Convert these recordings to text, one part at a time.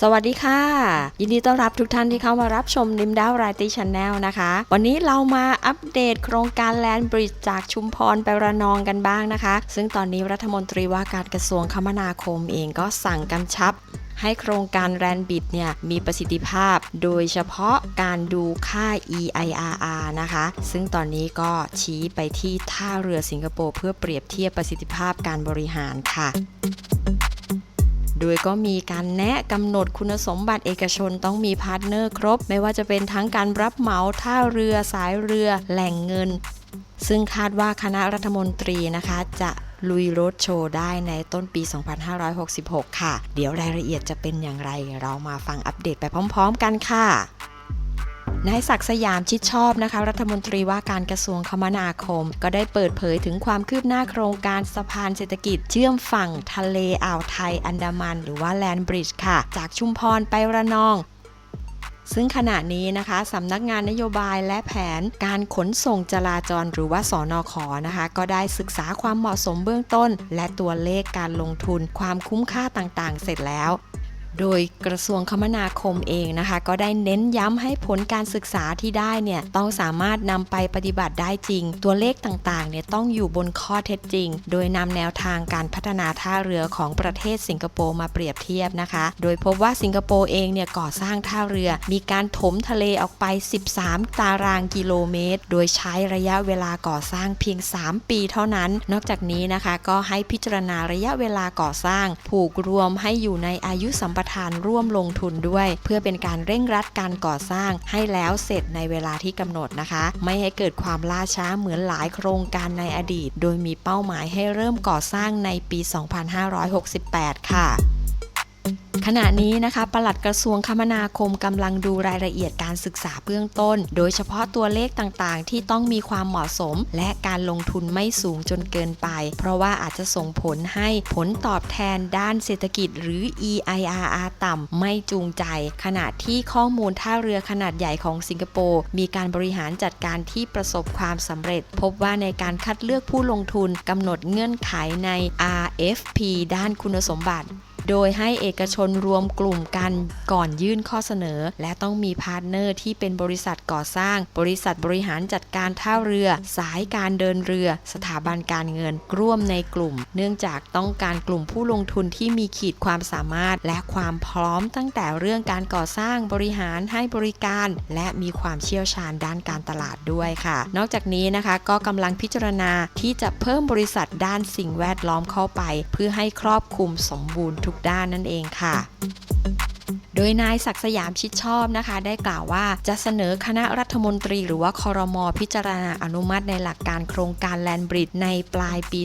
สวัสดีค่ะ ยินดีต้อนรับทุกท่านที่เข้ามารับชมนิมดาวไรตี้ช n แนลนะคะ วันนี้เรามาอัปเดตโครงการแลนบริดจ์จากชุมพรไประนองกันบ้างนะคะ ซึ่งตอนนี้รัฐมนตรีว่าการกระทรวงคมนาคมเองก็สั่งกำชับให้โครงการแรนบิดเนี่ยมีประสิทธิภาพ โดยเฉพาะการดูค่า EIRR นะคะ ซึ่งตอนนี้ก็ชี้ไปที่ท่าเรือสิงคโปร์เพื่อเปรียบเทียบประสิทธิภาพการบริหารค่ะ โดยก็มีการแนะกำหนดคุณสมบัติเอกชนต้องมีพาร์ทเนอร์ครบ ไม่ว่าจะเป็นทั้งการรับเหมาท่าเรือสายเรือแหล่งเงิน ซึ่งคาดว่าคณะรัฐมนตรีนะคะจะลุยรถโชว์ได้ในต้นปี 2566 ค่ะ เดี๋ยวรายละเอียดจะเป็นอย่างไร เรามาฟังอัปเดตไปพร้อม ๆ กันค่ะ นายศักดิ์สยามชิดชอบนะคะ รัฐมนตรีว่าการกระทรวงคมนาคม ก็ได้เปิดเผยถึงความคืบหน้าโครงการสะพานเศรษฐกิจเชื่อมฝั่งทะเลอ่าวไทยอันดามัน หรือว่าแลนบริดจ์ค่ะ จากชุมพรไประนองซึ่งขณะนี้นะคะสำนักงานนโยบายและแผนการขนส่งจราจรหรือว่าสอนอขอนะคะ ก็ได้ศึกษาความเหมาะสมเบื้องต้น และตัวเลขการลงทุนความคุ้มค่าต่างๆ เสร็จแล้ว โดยกระทรวงคมนาคมเองนะคะ ก็ได้เน้นย้ำให้ผลการศึกษาที่ได้เนี่ยต้องสามารถนำไปปฏิบัติได้จริง ตัวเลขต่างๆเนี่ยต้องอยู่บนข้อเท็จจริง โดยนำแนวทางการพัฒนาท่าเรือของประเทศสิงคโปร์มาเปรียบเทียบนะคะ โดยพบว่าสิงคโปร์เองเนี่ยก่อสร้างท่าเรือ มีการถมทะเลออกไป 13 ตารางกิโลเมตร โดยใช้ระยะเวลาก่อสร้างเพียง 3 ปีเท่านั้น นอกจากนี้นะคะ ก็ให้พิจารณาระยะเวลาก่อสร้าง ผูกรวมให้อยู่ในอายุสัมปทานร่วมลงทุนด้วย เพื่อเป็นการเร่งรัดการก่อสร้างให้แล้วเสร็จในเวลาที่กำหนดนะคะ ไม่ให้เกิดความล่าช้าเหมือนหลายโครงการในอดีต โดยมีเป้าหมายให้เริ่มก่อสร้างในปี 2568 ค่ะ ขณะนี้นะคะปลัดกระทรวงคมนาคมกำลังดูรายละเอียดการศึกษาเบื้องต้น โดยเฉพาะตัวเลขต่างๆ ที่ต้องมีความเหมาะสม และการลงทุนไม่สูงจนเกินไป เพราะว่าอาจจะส่งผลให้ผลตอบแทนด้านเศรษฐกิจ หรือ EIRR ต่ำไม่จูงใจ ขณะที่ข้อมูลท่าเรือขนาดใหญ่ของสิงคโปร์มีการบริหารจัดการที่ประสบความสำเร็จ พบว่าในการคัดเลือกผู้ลงทุนกำหนดเงื่อนไขใน RFP ด้านคุณสมบัติ โดยให้เอกชนรวมกลุ่มกันก่อนยื่นข้อเสนอ และต้องมีพาร์ทเนอร์ที่เป็นบริษัทก่อสร้าง บริษัทบริหารจัดการท่าเรือ สายการเดินเรือ สถาบันการเงิน ร่วมในกลุ่ม เนื่องจากต้องการกลุ่มผู้ลงทุนที่มีขีดความสามารถ และความพร้อมตั้งแต่เรื่องการก่อสร้างบริหารให้บริการ และมีความเชี่ยวชาญด้านการตลาดด้วยค่ะ นอกจากนี้นะคะก็กำลังพิจารณาที่จะเพิ่มบริษัทด้านสิ่งแวดล้อมเข้าไป เพื่อให้ครอบคลุมสมบูรณ์ทุกด้านนั่นเองค่ะ โดยนายศักสยามชิดชอบนะคะ ได้กล่าวว่าจะเสนอคณะรัฐมนตรีหรือว่าคอรมอพิจารณาอนุมัติในหลักการโครงการแลนบริดในปลายปี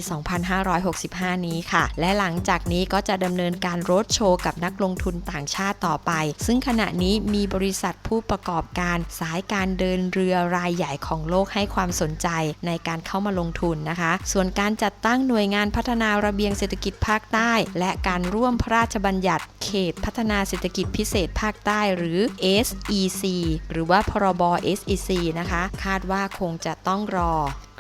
2565 นี้ค่ะ และหลังจากนี้ก็จะดำเนินการโรดโชว์กับนักลงทุนต่างชาติต่อไป ซึ่งขณะนี้มีบริษัทผู้ประกอบการสายการเดินเรือรายใหญ่ของโลกให้ความสนใจในการเข้ามาลงทุนนะคะ ส่วนการจัดตั้งหน่วยงานพัฒนาระเบียงเศรษฐกิจภาคใต้ และการร่วมพระราชบัญญัติเขตพัฒนาเศรษฐกิจพิเศษภาคใต้หรือ SEC หรือว่าพรบ SEC นะคะ คาดว่าคงจะต้องรอ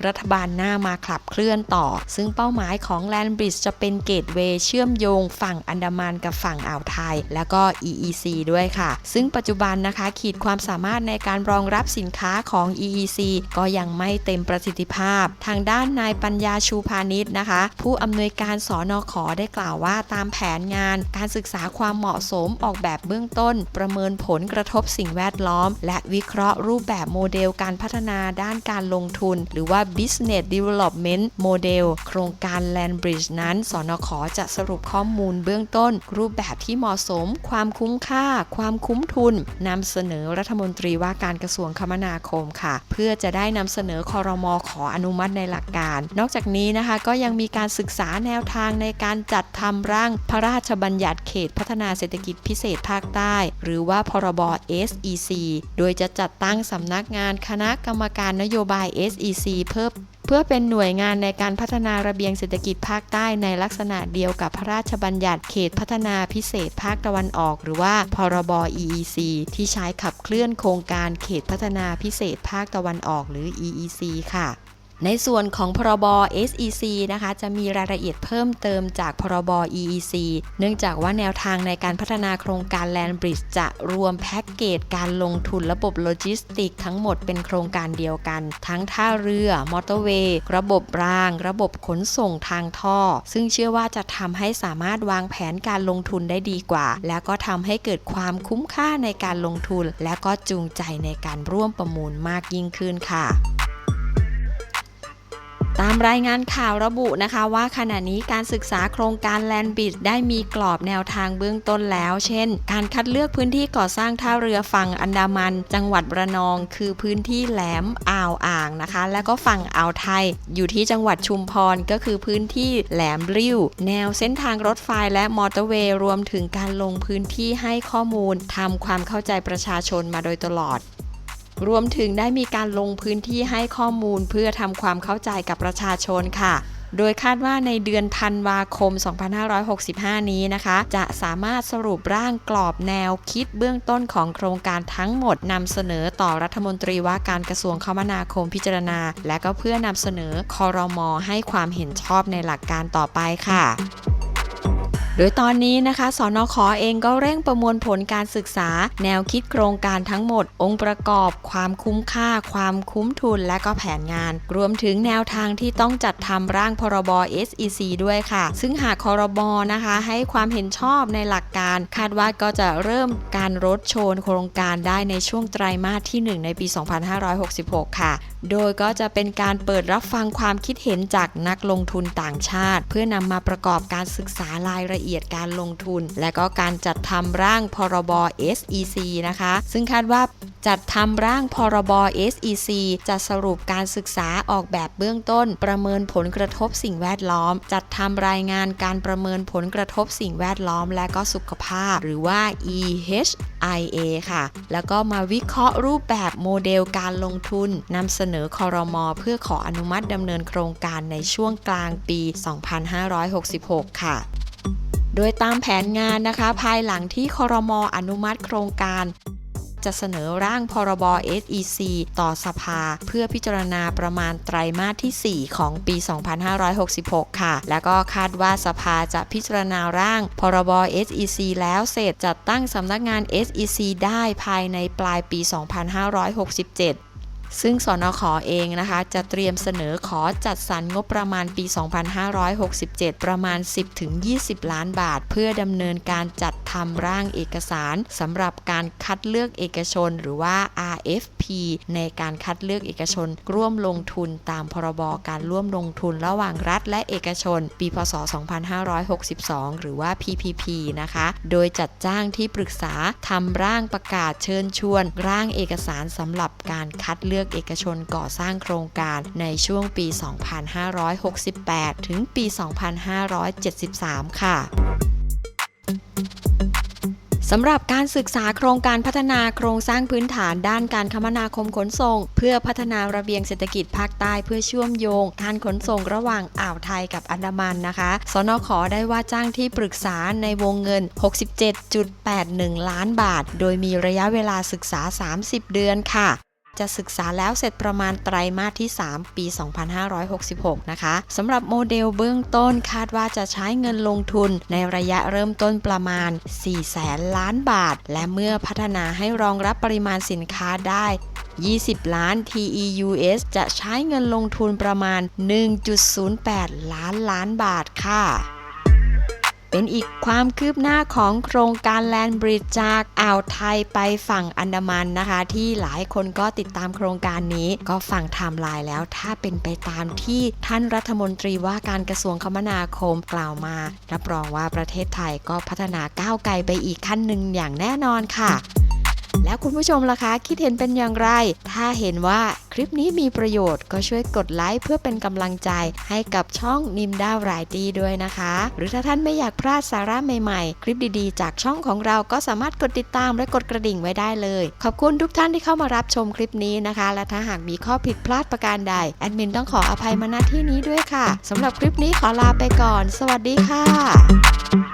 รัฐบาลหน้ามาขับเคลื่อนต่อ ซึ่งเป้าหมายของ Land Bridge จะเป็นเกตเวย์เชื่อมโยงฝั่งอันดามันกับฝั่งอ่าวไทย แล้วก็ EEC ด้วยค่ะ ซึ่งปัจจุบันนะคะ ขีดความสามารถในการรองรับสินค้าของ EEC ก็ยังไม่เต็มประสิทธิภาพ ทางด้านนายปัญญาชูพาณิชย์นะคะ ผู้อำนวยการสอนอขอได้กล่าวว่าตามแผนงาน การศึกษาความเหมาะสมออกแบบเบื้องต้น ประเมินผลกระทบสิ่งแวดล้อม และวิเคราะห์รูปแบบโมเดลการพัฒนาด้านการลงทุน หรือว่า business development model โครงการ Land Bridge นั้น สนขจะสรุปข้อมูลเบื้องต้น รูปแบบที่เหมาะสม ความคุ้มค่า ความคุ้มทุนนำเสนอรัฐมนตรีว่าการกระทรวงคมนาคมค่ะ เพื่อจะได้นำเสนอคอรมอขออนุมัติในหลักการ นอกจากนี้นะคะก็ยังมีการศึกษาแนวทางในการจัดทำร่างพระราชบัญญัติเขตพัฒนาเศรษฐกิจพิเศษภาคใต้ หรือว่าพรบ SEC โดยจะจัดตั้งสำนักงานคณะกรรมการนโยบาย SEC เพิ่มเพื่อเป็นหน่วยงานในการพัฒนาระเบียงเศรษฐกิจภาคใต้ในลักษณะเดียวกับพระราชบัญญัติเขตพัฒนาพิเศษภาคตะวันออก หรือว่าพรบ EEC ที่ใช้ขับเคลื่อนโครงการเขตพัฒนาพิเศษภาคตะวันออกหรือ EEC ค่ะ ในส่วนของพรบ SEC นะคะจะมีรายละเอียดเพิ่มเติมจากพรบ EEC เนื่องจากว่าแนวทางในการพัฒนาโครงการ Land Bridge จะรวมแพ็กเกจการลงทุนระบบโลจิสติกทั้งหมดเป็นโครงการเดียวกัน ทั้งท่าเรือ มอเตอร์เวย์ ระบบราง ระบบขนส่งทางท่อ ซึ่งเชื่อว่าจะทำให้สามารถวางแผนการลงทุนได้ดีกว่า แล้วก็ทำให้เกิดความคุ้มค่าในการลงทุน และก็จูงใจในการร่วมประมูลมากยิ่งขึ้นค่ะ ตามรายงานข่าวระบุนะคะว่าขณะนี้การศึกษาโครงการแลนบิดได้มีกรอบแนวทางเบื้องต้นแล้ว เช่น การคัดเลือกพื้นที่ก่อสร้างท่าเรือฝั่งอันดามัน จังหวัดระนอง คือพื้นที่แหลมอ่าวอ่างนะคะ แล้วก็ฝั่งอ่าวไทย อยู่ที่จังหวัดชุมพรก็คือพื้นที่แหลมริ้ว แนวเส้นทางรถไฟและมอเตอร์เวย์รวมถึงการลงพื้นที่ให้ข้อมูลทำความเข้าใจประชาชนมาโดยตลอด รวมถึงได้มีการลงพื้นที่ให้ข้อมูลเพื่อทำความเข้าใจกับประชาชนค่ะโดยคาดว่าในเดือนธันวาคม 2565 นี้นะคะ จะสามารถสรุปร่างกรอบแนวคิดเบื้องต้นของโครงการทั้งหมดนำเสนอต่อรัฐมนตรีว่าการกระทรวงคมนาคมพิจารณา และก็เพื่อนำเสนอคอรมอให้ความเห็นชอบในหลักการต่อไปค่ะ โดยตอนนี้นะคะสนขอเองก็เร่งประมวลผลการศึกษา แนวคิดโครงการทั้งหมด องค์ประกอบ ความคุ้มค่า ความคุ้มทุน และก็แผนงาน รวมถึงแนวทางที่ต้องจัดทำร่างพรบ SEC ด้วยค่ะ ซึ่งหากคอรบนะคะ ให้ความเห็นชอบในหลักการ คาดว่าก็จะเริ่มการรถโชนโครงการได้ในช่วงไตรมาสที่ 1 ในปี 2566 ค่ะ โดยก็จะเป็นการเปิดรับฟังความคิดเห็นจากนักลงทุนต่างชาติ เพื่อนำมาประกอบการศึกษารายละเอียดเการลงทุน และก็การจัดทำร่างพรบ SEC นะคะ ซึ่งคาดว่าจัดทำร่างพรบ SEC จะสรุปการศึกษาออกแบบเบื้องต้น ประเมินผลกระทบสิ่งแวดล้อม จัดทำรายงานการประเมินผลกระทบสิ่งแวดล้อม และก็สุขภาพ หรือว่า EHIA ค่ะ แล้วก็มาวิเคราะห์รูปแบบโมเดลการลงทุนนำเสนอคอรมอเพื่อขออนุมัติดำเนินโครงการในช่วงกลางปี 2566 ค่ะ โดยตามแผนงานนะคะ ภายหลังที่คอรมออนุมัติโครงการ จะเสนอร่างพรบ SEC ต่อสภา เพื่อพิจารณาประมาณไตรมาสที่ 4 ของปี 2566 ค่ะ แล้วก็คาดว่าสภาจะพิจารณาร่างพรบ SEC แล้วเสร็จจัดตั้งสำนักงาน SEC ได้ภายในปลายปี 2567 ซึ่งสนอขอเองนะคะ จะเตรียมเสนอขอจัดสรรงบประมาณปี 2567 ประมาณ 10-20 ล้านบาท เพื่อดำเนินการจัดทำร่างเอกสารสำหรับการคัดเลือกเอกชนหรือว่า RFP ในการคัดเลือกเอกชน ร่วมลงทุนตามพรบการร่วมลงทุนระหว่างรัฐและเอกชน ปีพศ 2562 หรือว่า PPP นะคะ โดยจัดจ้างที่ปรึกษาทำร่างประกาศเชิญชวน ร่างเอกสารสำหรับการคัดเลือกเอกชนก่อสร้างโครงการในช่วงปี 2568 ถึงปี 2573 ค่ะสำหรับการศึกษาโครงการพัฒนาโครงสร้างพื้นฐานด้านการคมนาคมขนส่ง เพื่อพัฒนาระเบียงเศรษฐกิจภาคใต้เพื่อเชื่อมโยงการขนส่งระหว่างอ่าวไทยกับอันดามันนะคะ สนขได้ว่าจ้างที่ปรึกษาในวงเงิน 67.81 ล้านบาท โดยมีระยะเวลาศึกษา 30 เดือนค่ะ จะศึกษาแล้วเสร็จประมาณไตรมาสที่ 3 ปี 2566 นะคะสำหรับโมเดลเบื้องต้นคาดว่าจะใช้เงินลงทุนในระยะเริ่มต้นประมาณ 4 แสนล้านบาท และเมื่อพัฒนาให้รองรับปริมาณสินค้าได้ 20 ล้าน TEUS จะใช้เงินลงทุนประมาณ 1.08 ล้านล้านบาทค่ะ เป็นอีกความคืบหน้าของโครงการแลนบริดจากอ่าวไทยไปฝั่งอันดามันนะคะ ที่หลายคนก็ติดตามโครงการนี้ก็ฟังไทม์ไลน์แล้ว ถ้าเป็นไปตามที่ท่านรัฐมนตรีว่าการกระทรวงคมนาคมกล่าวมา รับรองว่าประเทศไทยก็พัฒนาก้าวไกลไปอีกขั้นหนึ่งอย่างแน่นอนค่ะ แล้วคุณผู้ชมล่ะคะคิดเห็นเป็นอย่างไร ถ้าเห็นว่าคลิปนี้มีประโยชน์ก็ช่วยกดไลค์เพื่อเป็นกำลังใจให้กับช่องนิมดาวไรตี้ด้วยนะคะ หรือถ้าท่านไม่อยากพลาดสาระใหม่ๆ คลิปดีๆ จากช่องของเราก็สามารถกดติดตามและกดกระดิ่งไว้ได้เลย ขอบคุณทุกท่านที่เข้ามารับชมคลิปนี้นะคะ และถ้าหากมีข้อผิดพลาดประการใดแอดมินต้องขออภัยมาณที่นี้ด้วยค่ะสำหรับคลิปนี้ขอลาไปก่อน สวัสดีค่ะ